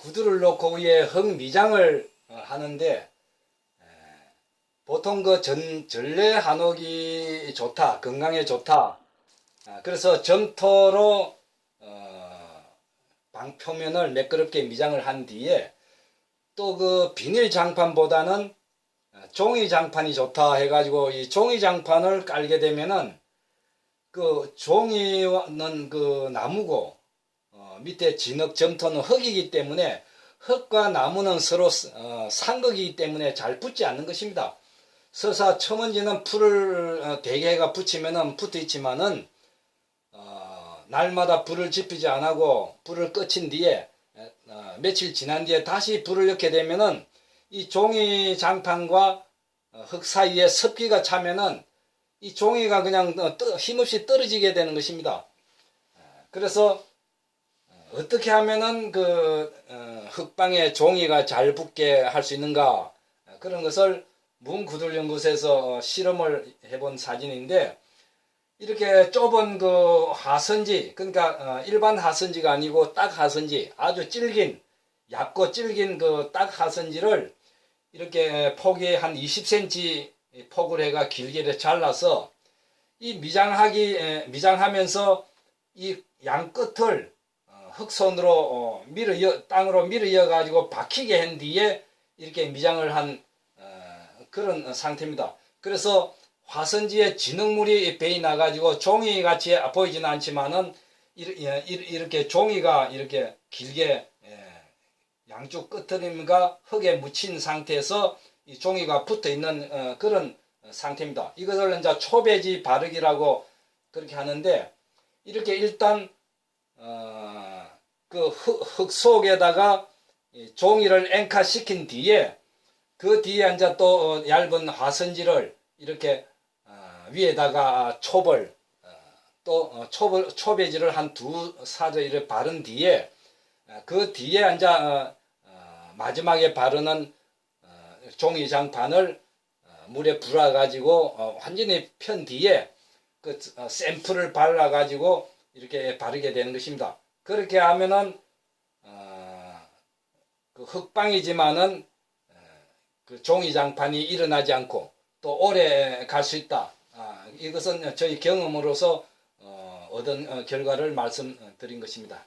구두를 놓고 위에 흙미장을 어, 하는데 에, 보통 그 전, 전래 한옥이 좋다, 건강에 좋다. 아, 그래서 점토로 어, 방 표면을 매끄럽게 미장을 한 뒤에 또 그 비닐 장판보다는 어, 종이 장판이 좋다 해가지고 이 종이 장판을 깔게 되면은 그 종이는 그 나무고 어, 밑에 진흙 점토는 흙이기 때문에 흙과 나무는 서로 어, 상극이기 때문에 잘 붙지 않는 것입니다. 서사 첨언지는 풀을 어, 대개가 붙이면은 붙어 있지만은 어, 날마다 불을 지피지 않고 불을 꺼친 뒤에 에, 어, 며칠 지난 뒤에 다시 불을 넣게 되면은 이 종이 장판과 어, 흙 사이에 습기가 차면은 이 종이가 그냥 어, 떠- 힘없이 떨어지게 되는 것입니다. 어, 그래서 어, 어떻게 하면은 그 어, 흙방에 종이가 잘 붙게 할 수 있는가? 어, 그런 것을 문구들 연구소에서 어, 실험을 해본 사진인데 이렇게 좁은 그 하선지 그러니까 어, 일반 하선지가 아니고 딱 하선지 아주 질긴 얇고 질긴 그 딱 하선지를 이렇게 폭이 한 20cm 폭을 해가 길게 잘라서 이 미장하기 에, 미장하면서 이 양 끝을 어, 흙손으로 어, 밀어 이어, 땅으로 밀어 이어 가지고 박히게 한 뒤에 이렇게 미장을 한 어, 그런 상태입니다. 그래서 화선지에 진흙물이 배이 나가지고 종이 같이 보이지는 않지만은 이렇게 종이가 이렇게 길게 예, 양쪽 끝트림과 흙에 묻힌 상태에서 이 종이가 붙어 있는 어, 그런 상태입니다. 이것을 이제 초배지 바르기라고 그렇게 하는데 이렇게 일단 어, 그 흙, 흙 속에다가 이 종이를 앵카시킨 뒤에 그 뒤에 이제 또 어, 얇은 화선지를 이렇게 어, 위에다가 촉을 어, 또 어, 촉을 초배지를 한 두 사저 이렇게 바른 뒤에 어, 그 뒤에 어, 어, 마지막에 바르는 어, 종이 장판을 어, 물에 불어 가지고 어, 완전히 편 뒤에 그 어, 샘플을 발라 가지고 이렇게 바르게 되는 것입니다. 그렇게 하면은 어, 그 흙방이지만은 어, 그 종이 장판이 일어나지 않고 또 오래 갈 수 있다. 아, 이것은 저희 경험으로서 어, 얻은 어, 결과를 말씀드린 것입니다.